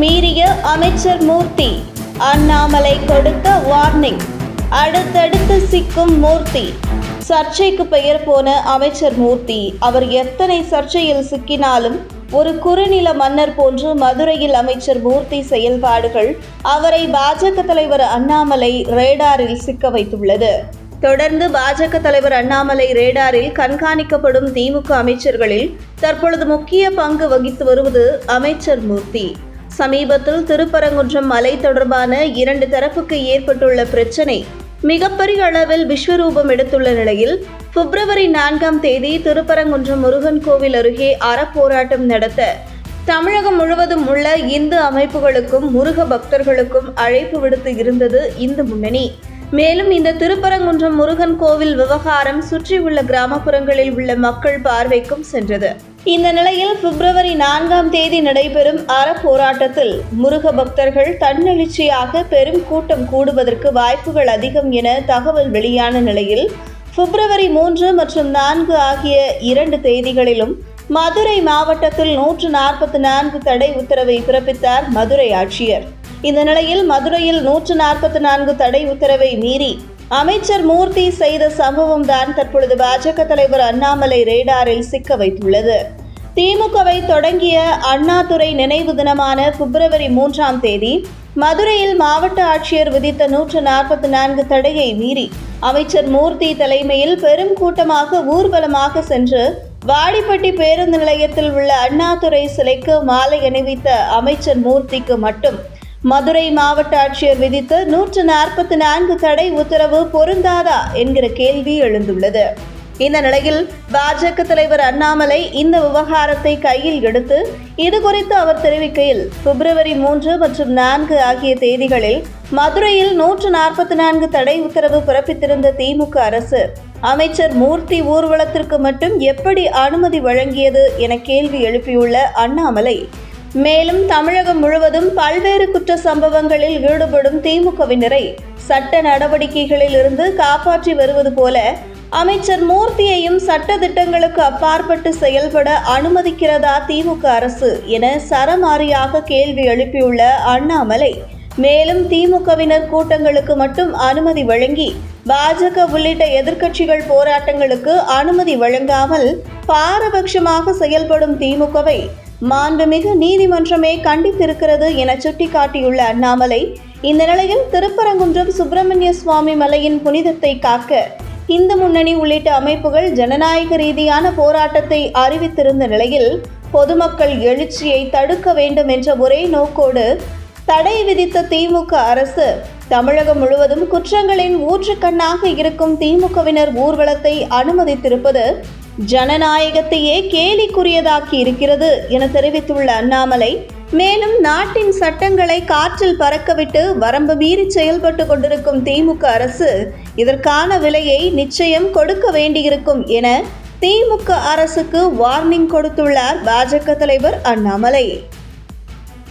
மீறிய அமைச்சர் மூர்த்தி அண்ணாமலை கொடுத்த வார்னிங். அடுத்தடுத்து சிக்கும் மூர்த்தி. சர்ச்சைக்கு பெயர் போன அமைச்சர் மூர்த்தி அவர் எத்தனை சர்ச்சையில் சிக்கினாலும் ஒரு குறுநில மன்னர் போன்று மதுரையில் அமைச்சர் மூர்த்தி செயல்பாடுகள் அவரை பாஜக தலைவர் அண்ணாமலை ரேடாரில் சிக்க வைத்துள்ளது. தொடர்ந்து பாஜக தலைவர் அண்ணாமலை ரேடாரில் கண்காணிக்கப்படும் திமுக அமைச்சர்களில் தற்பொழுது முக்கிய பங்கு வகித்து வருவது அமைச்சர் மூர்த்தி. சமீபத்தில் திருப்பரங்குன்றம் மலை தொடர்பான இரண்டு தரப்புக்கு ஏற்பட்டுள்ள பிரச்சினை மிகப்பெரிய அளவில் விஸ்வரூபம் எடுத்துள்ள நிலையில் பிப்ரவரி நான்காம் தேதி திருப்பரங்குன்றம் முருகன் கோவில் அருகே அறப்போராட்டம் நடத்த தமிழகம் முழுவதும் உள்ள இந்து அமைப்புகளுக்கும் முருக பக்தர்களுக்கும் அழைப்பு விடுத்து இருந்தது இந்து முன்னணி. மேலும் இந்த திருப்பரங்குன்றம் முருகன் கோவில் விவகாரம் சுற்றியுள்ள கிராமப்புறங்களில் உள்ள மக்கள் பார்வைக்கும் சென்றது. இந்த நிலையில் பிப்ரவரி நான்காம் தேதி நடைபெறும் அறப்போராட்டத்தில் முருக பக்தர்கள் தன்னெழுச்சியாக பெரும் கூட்டம் கூடுவதற்கு வாய்ப்புகள் அதிகம் என தகவல் வெளியான நிலையில் பிப்ரவரி மூன்று மற்றும் நான்கு ஆகிய இரண்டு தேதிகளிலும் மதுரை மாவட்டத்தில் நூற்று நாற்பத்தி நான்கு தடை உத்தரவை பிறப்பித்தார் மதுரை ஆட்சியர். இந்த நிலையில் மதுரையில் நூற்று நாற்பத்தி நான்கு தடை உத்தரவை மீறி அமைச்சர் மூர்த்தி செய்த சம்பவம் தான் தற்பொழுது பாஜக தலைவர் அண்ணாமலை ரேடாரில் சிக்க வைத்துள்ளது. திமுகவை தொடங்கிய அண்ணாதுரை நினைவு தினமான பிப்ரவரி மூன்றாம் தேதி மதுரையில் மாவட்ட ஆட்சியர் விதித்த நூற்று நாற்பத்தி நான்கு தடையை மீறி அமைச்சர் மூர்த்தி தலைமையில் பெரும் கூட்டமாக ஊர்வலமாக சென்று வாடிப்பட்டி பேருந்து நிலையத்தில் உள்ள அண்ணாதுரை சிலைக்கு மாலை அணிவித்த அமைச்சர் மூர்த்திக்கு மட்டும் மதுரை மாவட்ட ஆட்சியர் விதித்த நூற்று நாற்பத்தி நான்கு தடை உத்தரவு பொருந்தாதா என்கிற கேள்வி எழுந்துள்ளது. இந்த நிலையில் பாஜக தலைவர் அண்ணாமலை இந்த விவகாரத்தை கையில் எடுத்து இது குறித்து அவர் தெரிவிக்கையில் பிப்ரவரி மூன்று மற்றும் நான்கு ஆகிய தேதிகளில் மதுரையில் நூற்று நாற்பத்தி நான்கு தடை உத்தரவு பிறப்பித்திருந்த திமுக அரசு அமைச்சர் மூர்த்தி ஊர்வலத்திற்கு மட்டும் எப்படி அனுமதி வழங்கியது என கேள்வி எழுப்பியுள்ள அண்ணாமலை மேலும் தமிழகம் முழுவதும் பல்வேறு குற்ற சம்பவங்களில் ஈடுபடும் திமுகவினரை சட்ட நடவடிக்கைகளில் இருந்து காப்பாற்றி வருவது போல அமைச்சர் மூர்த்தியையும் சட்ட திட்டங்களுக்கு அப்பாற்பட்டு செயல்பட அனுமதிக்கிறதா திமுக அரசு என சரமாரியாக கேள்வி எழுப்பியுள்ள அண்ணாமலை. மேலும் திமுகவினர் கூட்டங்களுக்கு மட்டும் அனுமதி வழங்கி பாஜக உள்ளிட்ட எதிர்க்கட்சிகள் போராட்டங்களுக்கு அனுமதி வழங்காமல் பாரபட்சமாக செயல்படும் திமுகவை மாண்புமிகு நீதிமன்றமே கண்டித்திருக்கிறது என சுட்டிக்காட்டியுள்ள அண்ணாமலை இந்த நிலையில் திருப்பரங்குன்றம் சுப்பிரமணிய சுவாமி மலையின் புனிதத்தை காக்க இந்து முன்னணி உள்ளிட்ட அமைப்புகள் ஜனநாயக ரீதியான போராட்டத்தை அறிவித்திருந்த நிலையில் பொதுமக்கள் எழுச்சியை தடுக்க வேண்டும் என்ற ஒரே நோக்கோடு தடை விதித்த திமுக அரசு தமிழகம் முழுவதும் குற்றங்களின் ஊற்றுக்கண்ணாக இருக்கும் திமுகவினர் ஊர்வலத்தை அனுமதித்திருப்பது ஜனநாயகத்தையே கேலிக்குரியதாக்கி இருக்கிறது என தெரிவித்துள்ள அண்ணாமலை மேலும் நாட்டின் சட்டங்களை காற்றில் பறக்கவிட்டு வரம்பு மீறி செயல்பட்டு கொண்டிருக்கும் திமுக அரசு இதற்கான விலையை நிச்சயம் கொடுக்க வேண்டியிருக்கும் என திமுக அரசுக்கு வார்னிங் கொடுத்துள்ளார் பாஜக தலைவர் அண்ணாமலை.